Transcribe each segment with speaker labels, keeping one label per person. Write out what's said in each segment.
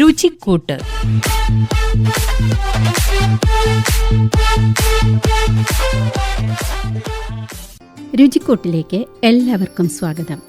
Speaker 1: രുചിക്കൂട്ട്.
Speaker 2: രുചിക്കൂട്ടിലേക്ക് എല്ലാവർക്കും സ്വാഗതം.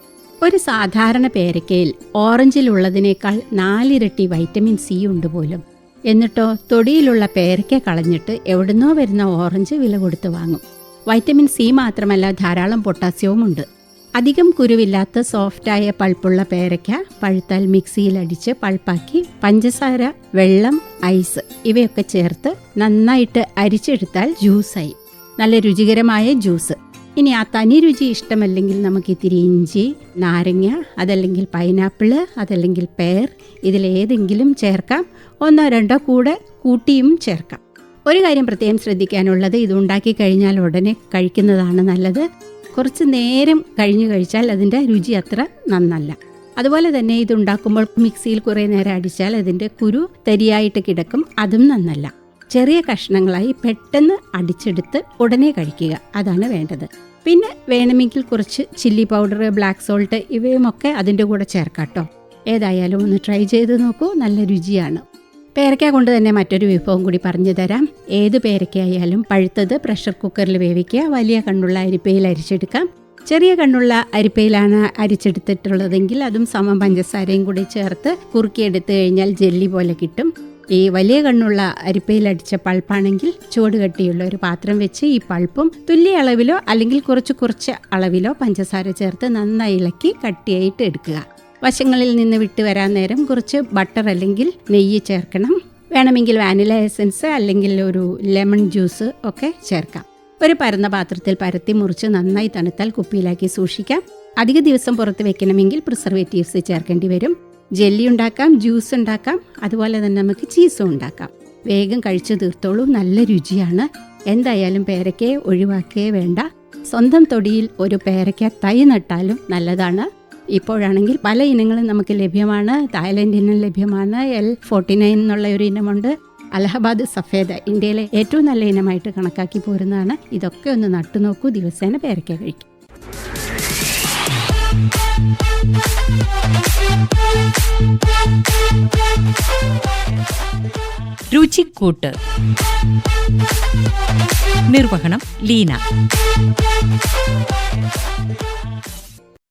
Speaker 2: ഒരു സാധാരണ പേരക്കയിൽ ഓറഞ്ചിലുള്ളതിനേക്കാൾ നാലിരട്ടി വൈറ്റമിൻ സി ഉണ്ട് പോലും. എന്നിട്ടോ തൊടിയിലുള്ള പേരക്ക കളഞ്ഞിട്ട് എവിടുന്നോ വരുന്ന ഓറഞ്ച് വില കൊടുത്ത് വാങ്ങും. വൈറ്റമിൻ സി മാത്രമല്ല ധാരാളം പൊട്ടാസ്യവും ഉണ്ട് അധികം കുരുവില്ലാത്ത സോഫ്റ്റായ പൾപ്പുള്ള പേരയ്ക്ക പഴുത്താൽ മിക്സിയിലടിച്ച് പൾപ്പാക്കി പഞ്ചസാര വെള്ളം ഐസ് ഇവയൊക്കെ ചേർത്ത് നന്നായിട്ട് അരിച്ചെടുത്താൽ ജ്യൂസായി. നല്ല രുചികരമായ ജ്യൂസ്. ഇനി ആ തനി രുചി ഇഷ്ടമല്ലെങ്കിൽ നമുക്ക് ഇത്തിരി ഇഞ്ചി നാരങ്ങ അതല്ലെങ്കിൽ പൈനാപ്പിൾ അതല്ലെങ്കിൽ പേർ ഇതിലേതെങ്കിലും ചേർക്കാം. ഒന്നോ രണ്ടോ കൂടെ കൂട്ടിയും ചേർക്കാം. ഒരു കാര്യം പ്രത്യേകം ശ്രദ്ധിക്കാനുള്ളത് ഇത് ഉണ്ടാക്കി കഴിഞ്ഞാൽ ഉടനെ കഴിക്കുന്നതാണ് നല്ലത്. കുറച്ച് നേരം കഴിഞ്ഞു കഴിച്ചാൽ അതിന്റെ രുചി അത്ര നന്നല്ല. അതുപോലെ തന്നെ ഇത് ഉണ്ടാക്കുമ്പോൾ മിക്സിയിൽ കുറേ നേരം അടിച്ചാൽ അതിന്റെ കുരു തരിയായിട്ട് കിടക്കും അതും നന്നല്ല. ചെറിയ കഷ്ണങ്ങളായി പെട്ടെന്ന് അടിച്ചെടുത്ത് ഉടനെ കഴിക്കുക അതാണ് വേണ്ടത്. പിന്നെ വേണമെങ്കിൽ കുറച്ച് ചില്ലി പൗഡർ ബ്ലാക്ക് സോൾട്ട് ഇവയുമൊക്കെ അതിന്റെ കൂടെ ചേർക്കാം കേട്ടോ. ഏതായാലും ഒന്ന് ട്രൈ ചെയ്ത് നോക്കൂ നല്ല രുചിയാണ്. പേരയ്ക്ക കൊണ്ട് തന്നെ മറ്റൊരു വിഭവം കൂടി പറഞ്ഞു തരാം. ഏത് പേരയ്ക്കായാലും പഴുത്തത് പ്രഷർ കുക്കറിൽ വേവിക്കുക. വലിയ കണ്ണുള്ള അരിപ്പയിൽ അരിച്ചെടുക്കാം. ചെറിയ കണ്ണുള്ള അരിപ്പയിലാണ് അരിച്ചെടുത്തിട്ടുള്ളതെങ്കിൽ അതും സമം പഞ്ചസാരയും കൂടി ചേർത്ത് കുറുക്കിയെടുത്തു കഴിഞ്ഞാൽ ജെല്ലി പോലെ കിട്ടും. ഈ വലിയ കണ്ണുള്ള അരിപ്പയിൽ അടിച്ച പൾപ്പാണെങ്കിൽ ചുവട് കട്ടിയുള്ള ഒരു പാത്രം വെച്ച് ഈ പൾപ്പും തുല്യ അളവിലോ അല്ലെങ്കിൽ കുറച്ച് കുറച്ച് അളവിലോ പഞ്ചസാര ചേർത്ത് നന്നായി ഇളക്കി കട്ടിയായിട്ട് എടുക്കുക. വശങ്ങളിൽ നിന്ന് വിട്ട് വരാൻ നേരം കുറച്ച് ബട്ടർ അല്ലെങ്കിൽ നെയ്യ് ചേർക്കണം. വേണമെങ്കിൽ വാനില എസൻസ് അല്ലെങ്കിൽ ഒരു ലെമൺ ജ്യൂസ് ഒക്കെ ചേർക്കാം. ഒരു പരന്ന പാത്രത്തിൽ പരത്തി മുറിച്ച് നന്നായി തണുത്താൽ കുപ്പിയിലാക്കി സൂക്ഷിക്കാം. അധിക ദിവസം പുറത്ത് വെക്കണമെങ്കിൽ പ്രിസർവേറ്റീവ്സ് ചേർക്കേണ്ടി വരും. ജെല്ലി ഉണ്ടാക്കാം ജ്യൂസ് ഉണ്ടാക്കാം അതുപോലെ തന്നെ നമുക്ക് ചീസും ഉണ്ടാക്കാം. വേഗം കഴിച്ചു തീർത്തോളൂ നല്ല രുചിയാണ്. എന്തായാലും പേരക്കയെ ഒഴിവാക്കേ വേണ്ട. സ്വന്തം തൊടിയിൽ ഒരു പേരക്ക തൈ നട്ടാലും നല്ലതാണ്. ഇപ്പോഴാണെങ്കിൽ പല ഇനങ്ങളും നമുക്ക് ലഭ്യമാണ്. തായ്ലൻഡ് ഇനം ലഭ്യമാണ്. എൽ ഫോർട്ടി നയൻ എന്നുള്ള ഒരു ഇനമുണ്ട്. അലഹബാദ് സഫേദ ഇന്ത്യയിലെ ഏറ്റവും നല്ല ഇനമായിട്ട് കണക്കാക്കി പോരുന്നതാണ്. ഇതൊക്കെ ഒന്ന് നട്ടുനോക്കൂ ദിവസേന പേരയ്ക്ക കഴിക്കും.
Speaker 1: രുചിക്കൂട്ട്. നിർവഹണം ലീന.